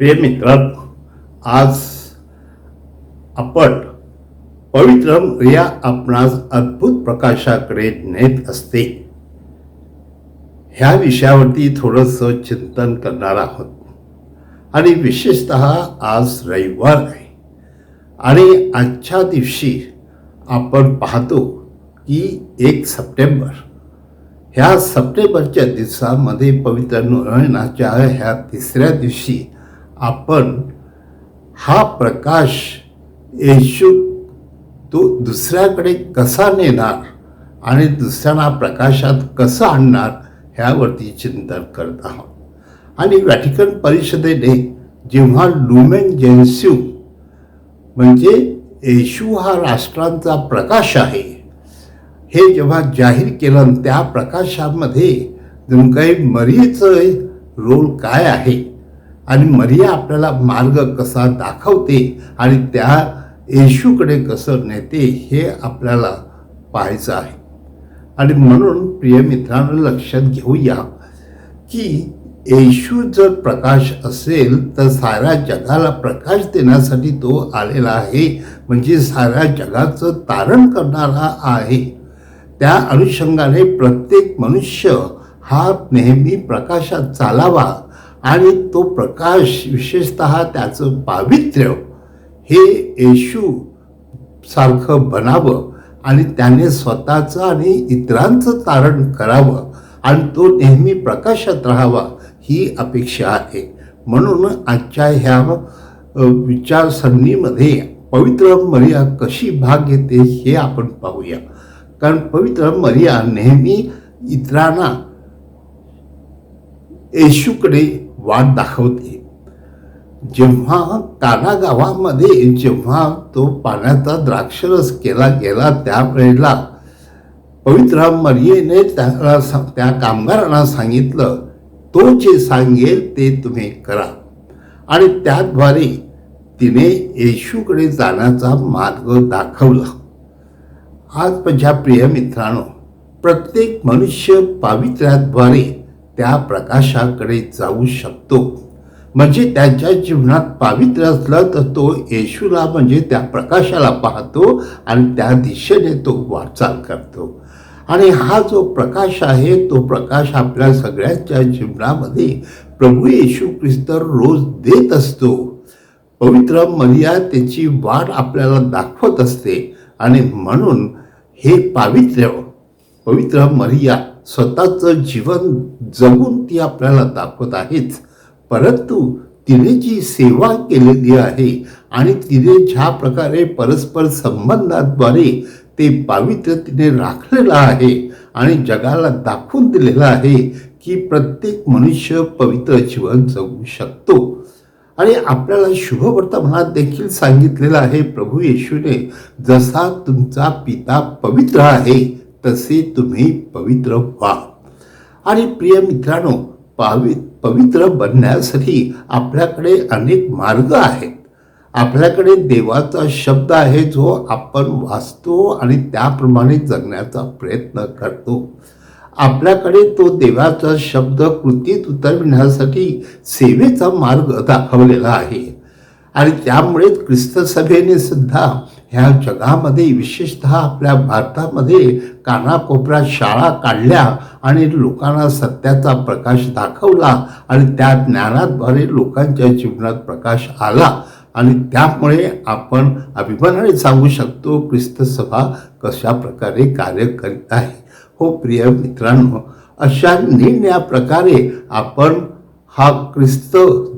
प्रिय मित्र आज आपण पवित्र या आपणास अद्भुत प्रकाशाकडे नेत असते. ह्या विषयावरती थोडंसं चिंतन करणार आहोत. आणि विशेषत आज रविवार आहे. आणि आजच्या दिवशी आपण पाहतो की एक सप्टेंबर ह्या सप्टेंबरच्या दिवसामध्ये पवित्र नोव्हेनाच्या ह्या तिसऱ्या दिवशी आपण हा प्रकाश येशू तो दुसऱ्याकडे कसा नेणार आणि दुसऱ्यांना प्रकाशात कसं आणणार ह्यावरती चिंतन करत आहोत. आणि व्हॅटिकन परिषदेने जेव्हा लुमेन जेन्स्यू म्हणजे येशू हा राष्ट्रांचा प्रकाश आहे हे जेव्हा जाहीर केलं त्या प्रकाशामध्ये काही मरीचं रोल काय आहे? आणि मरिया आपल्याला मार्ग कसा दाखवते आणि त्या येशूकडे कसं नेते हे आपल्याला पाहायचं आहे. आणि म्हणून प्रिय मित्रांनो लक्षात घेऊया की येशू जर प्रकाश असेल तर साऱ्या जगाला प्रकाश देण्यासाठी तो आलेला आहे. म्हणजे साऱ्या जगाचं तारण करणारा आहे. त्या अनुषंगाने प्रत्येक मनुष्य हा नेहमी प्रकाशात चालावा. आणि तो प्रकाश विशेषत त्याचं पावित्र्य हे येशू सारखं बनावं आणि त्याने स्वतःचं आणि इतरांचं तारण करावं आणि तो नेहमी प्रकाशात राहावा ही अपेक्षा आहे. म्हणून आजच्या ह्या विचारसरणीमध्ये पवित्र मर्या कशी भाग घेते हे आपण पाहूया. कारण पवित्र मर्या नेहमी इतरांना येशूकडे वाट दाखवते. जेव्हा काना गावामध्ये जेव्हा तो पाण्याचा द्राक्षरस केला गेला त्यावेळेला पवित्र मर्येने त्याला त्या कामगारांना सांगितलं तो जे सांगेल ते तुम्ही करा. आणि त्याद्वारे तिने येशूकडे जाण्याचा मार्ग दाखवला. आज माझ्या प्रिय मित्रांनो प्रत्येक मनुष्य पावित्र्याद्वारे त्या प्रकाशाकडे जाऊ शकतो. म्हणजे त्यांच्या जीवनात पावित्र्य असलं तर तो येशूला म्हणजे त्या प्रकाशाला पाहतो आणि त्या दिशेने तो वाटचाल करतो. आणि हा जो प्रकाश आहे तो प्रकाश आपल्या सगळ्यांच्या जीवनामध्ये प्रभू येशू ख्रिस्त रोज देत असतो. पवित्र मर्या त्याची वाट आपल्याला दाखवत असते. आणि म्हणून हे पावित्र्य पवित्र मर्या स्वतःचं जीवन जगून ती आपल्याला दाखवत आहेच परंतु तिने जी सेवा केलेली आहे आणि तिने ज्या प्रकारे परस्पर संबंधाद्वारे ते पावित्र्य तिने राखलेलं आहे आणि जगाला दाखवून दिलेलं आहे की प्रत्येक मनुष्य पवित्र जीवन जगू शकतो. आणि आपल्याला शुभवर्तमानात देखील सांगितलेलं आहे प्रभू येशूने जसा तुमचा पिता पवित्र आहे तसे तुम्ही पवित्र व्हा. आणि प्रिय मित्रांनो पावि पवित्र बनण्यासाठी आपल्याकडे अनेक मार्ग आहेत. आपल्याकडे देवाचा शब्द आहे जो आपण वाचतो आणि त्याप्रमाणे जगण्याचा प्रयत्न करतो. आपल्याकडे तो देवाचा शब्द कृतीत उतरविण्यासाठी सेवेचा मार्ग दाखवलेला आहे. आणि त्यामुळेच ख्रिस्त सभेने सुद्धा ह्या जगामध्ये विशेषतः आपल्या भारतामध्ये कानाकोपऱ्यात शाळा काढल्या आणि लोकांना सत्याचा प्रकाश दाखवला आणि त्या ज्ञानाद्वारे लोकांच्या जीवनात प्रकाश आला. आणि त्यामुळे आपण अभिमानाने सांगू शकतो ख्रिस्त सभा कशा प्रकारे कार्य करीत आहे. हो प्रिय मित्रांनो अशा निरनिळ्या प्रकारे आपण हा ख्रिस्त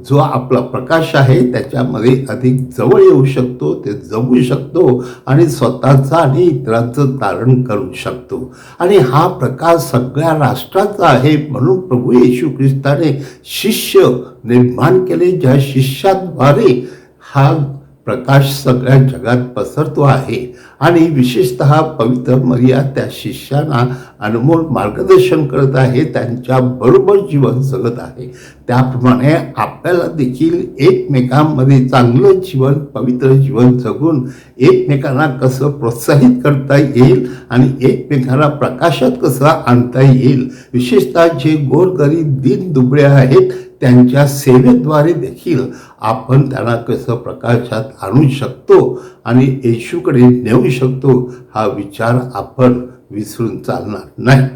जो आपला प्रकाश आहे त्याच्यामध्ये अधिक जवळ येऊ शकतो ते जगू शकतो आणि स्वतःचा आणि इतरांचं तारण करू शकतो. आणि हा प्रकाश सगळ्या राष्ट्राचा आहे म्हणून प्रभू येशू ख्रिस्ताने शिष्य निर्माण केले ज्या शिष्याद्वारे हा प्रकाश सगळ्या जगात पसरतो आहे. आणि विशेषत पवित्र मर्या त्या शिष्यांना अनमोल मार्गदर्शन करत आहे. त्यांच्या बरोबर जीवन जगत आहे. त्याप्रमाणे आपल्याला देखील एकमेकांमध्ये चांगलं जीवन पवित्र जीवन जगून एकमेकांना कसं प्रोत्साहित करता येईल आणि एकमेकांना प्रकाशात कसं आणता येईल. विशेषतः जे गोरगरीब दिन दुबळे आहेत त्यांच्या सेवेद्वारे देखील आपण त्यांना कसं प्रकाशात आणू शकतो आणि येशूकडे नेऊ शकतो हा विचार आपण विसरून चालणार नाही.